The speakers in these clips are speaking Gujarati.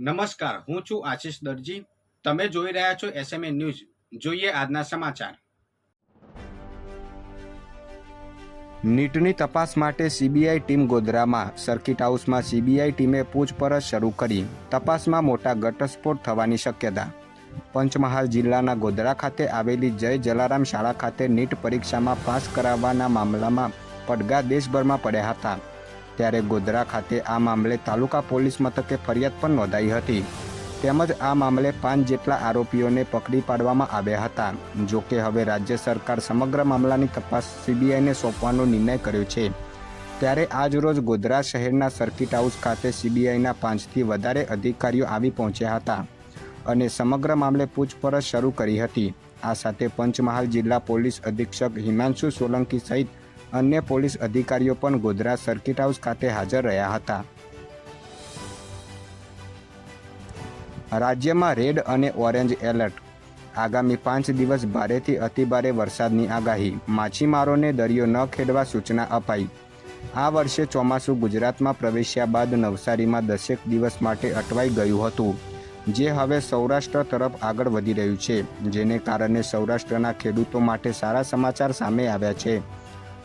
નમસ્કાર, હું છું આશીષ દરજી. તમે જોઈ રહ્યા છો એસએમએ ન્યૂઝ જોઈએ આજના સમાચાર. નીટની તપાસ માટે સીબીઆઈ ટીમ ગોધરામાં, સર્કિટ હાઉસમાં સીબીઆઈ ટીમે પૂછપરછ શરૂ કરી. તપાસમાં મોટા ઘટસ્ફોટ થવાની શક્યતા. પંચમહાલ જિલ્લાના ગોધરા ખાતે આવેલી જય જલારામ શાળા ખાતે નીટ પરીક્ષામાં પાસ કરાવવાના મામલામાં પડઘા દેશભરમાં પડ્યા હતા. ત્યારે ગોધરા ખાતે આ મામલે તાલુકા પોલીસ મથકે ફરિયાદ પણ નોંધાઈ હતી. તેમજ આ મામલે પાંચ જેટલા આરોપીઓને પકડી પાડવામાં આવ્યા હતા. જો કે હવે રાજ્ય સરકાર સમગ્ર મામલાની તપાસ સીબીઆઈને સોંપવાનો નિર્ણય કર્યો છે. ત્યારે આજરોજ ગોધરા શહેરના સર્કિટ હાઉસ ખાતે સીબીઆઈના પાંચથી વધારે અધિકારીઓ આવી પહોંચ્યા હતા અને સમગ્ર મામલે પૂછપરછ શરૂ કરી હતી. આ સાથે પંચમહાલ જિલ્લા પોલીસ અધિક્ષક હિમાંશુ સોલંકી સહિત અન્ય પોલીસ અધિકારીઓ પણ ગોધરા સર્કિટ હાઉસ ખાતે હાજર રહ્યા હતા. રાજ્યમાં રેડ અને ઓરેન્જ એલર્ટ. આગામી પાંચ દિવસ ભારેથી અતિભારે વરસાદની આગાહી. માછીમારોને દરિયો ન ખેડવા સૂચના અપાઈ. આ વર્ષે ચોમાસું ગુજરાતમાં પ્રવેશ્યા બાદ નવસારીમાં દસેક દિવસ માટે અટવાઈ ગયું હતું, જે હવે સૌરાષ્ટ્ર તરફ આગળ વધી રહ્યું છે, જેને કારણે સૌરાષ્ટ્રના ખેડૂતો માટે સારા સમાચાર સામે આવ્યા છે.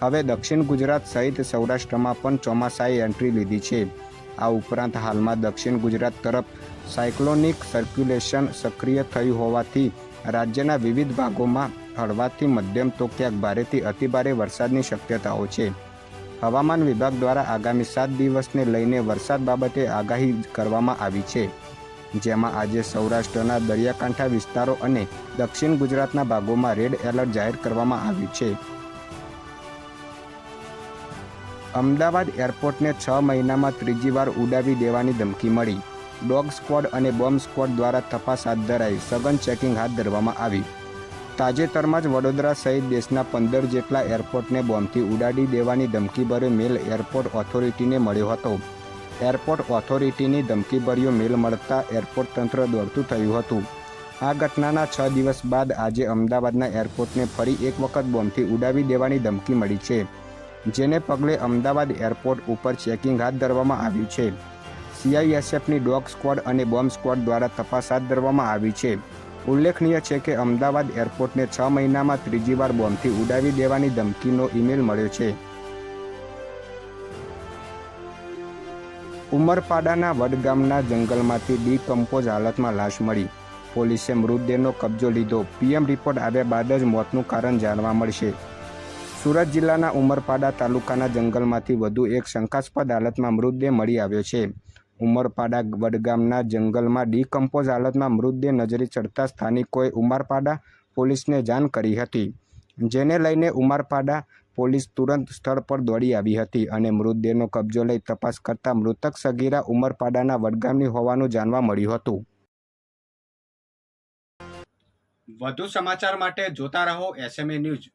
હવે દક્ષિણ ગુજરાત સહિત સૌરાષ્ટ્રમાં પણ ચોમાસાએ એન્ટ્રી લીધી છે. આ ઉપરાંત હાલમાં દક્ષિણ ગુજરાત તરફ સાયક્લોનિક સર્ક્યુલેશન સક્રિય થયું હોવાથી રાજ્યના વિવિધ ભાગોમાં હળવાથી મધ્યમ તો ક્યાંક ભારેથી અતિભારે વરસાદની શક્યતાઓ છે. હવામાન વિભાગ દ્વારા આગામી સાત દિવસને લઈને વરસાદ બાબતે આગાહી કરવામાં આવી છે. જેમાં આજે સૌરાષ્ટ્રના દરિયાકાંઠા વિસ્તારો અને દક્ષિણ ગુજરાતના ભાગોમાં રેડ એલર્ટ જાહેર કરવામાં આવ્યું છે. અમદાવાદ એરપોર્ટને છ મહિનામાં ત્રીજી વાર ઉડાવી દેવાની ધમકી મળી. ડોગ સ્ક્વોડ અને બોમ્બ સ્ક્વોડ દ્વારા તપાસ હાથ ધરાઈ સઘન ચેકિંગ હાથ ધરવામાં આવી. તાજેતરમાં જ વડોદરા સહિત દેશના પંદર જેટલા એરપોર્ટને બોમ્બથી ઉડાડી દેવાની ધમકીભર્યો મેલ એરપોર્ટ ઓથોરિટીને મળ્યો હતો. એરપોર્ટ ઓથોરિટીની ધમકીભર્યો મેલ મળતા એરપોર્ટ તંત્ર દોડતું થયું હતું. આ ઘટનાના છ દિવસ બાદ આજે અમદાવાદના એરપોર્ટને ફરી એક વખત બોમ્બથી ઉડાવી દેવાની ધમકી મળી છે. જેને પગલે અમદાવાદ એરપોર્ટ ઉપર ચેકિંગ હાથ ધરવામાં આવ્યું છે. સીઆઈએસએફની ડોગ સ્ક્વોડ અને બોમ્બ સ્ક્વોડ દ્વારા તપાસ હાથ ધરવામાં આવી છે. ઉલ્લેખનીય છે કે અમદાવાદ એરપોર્ટને છ મહિનામાં ત્રીજી વાર બોમ્બથી ઉડાવી દેવાની ધમકીનો ઈમેલ મળ્યો છે. ઉમરપાડાના વડગામના જંગલમાંથી ડીકમ્પોઝ હાલતમાં લાશ મળી. પોલીસે મૃતદેહનો કબજો લીધો. પીએમ રિપોર્ટ આવ્યા બાદ જ મોતનું કારણ જાણવા મળશે. સુરત જિલ્લાના ઉમરપાડા તાલુકાના જંગલમાંથી વધુ એક શંકાસ્પદ હાલતમાં મૃતદેહ મળી આવ્યો છે. ઉમરપાડા વડગામના જંગલમાં ડીકમ્પોઝ હાલતમાં મૃતદેહ નજરે ચડતા સ્થાનિકોએ ઉમરપાડા પોલીસને જાણ કરી હતી, જેને લઈને ઉમરપાડા પોલીસ તુરંત સ્થળ પર દોડી આવી હતી અને મૃતદેહનો કબજો લઈ તપાસ કરતા મૃતક સગીરા ઉમરપાડાના વડગામની હોવાનું જાણવા મળ્યું હતું. વધુ સમાચાર માટે જોતા રહો એસએમએ ન્યૂઝ.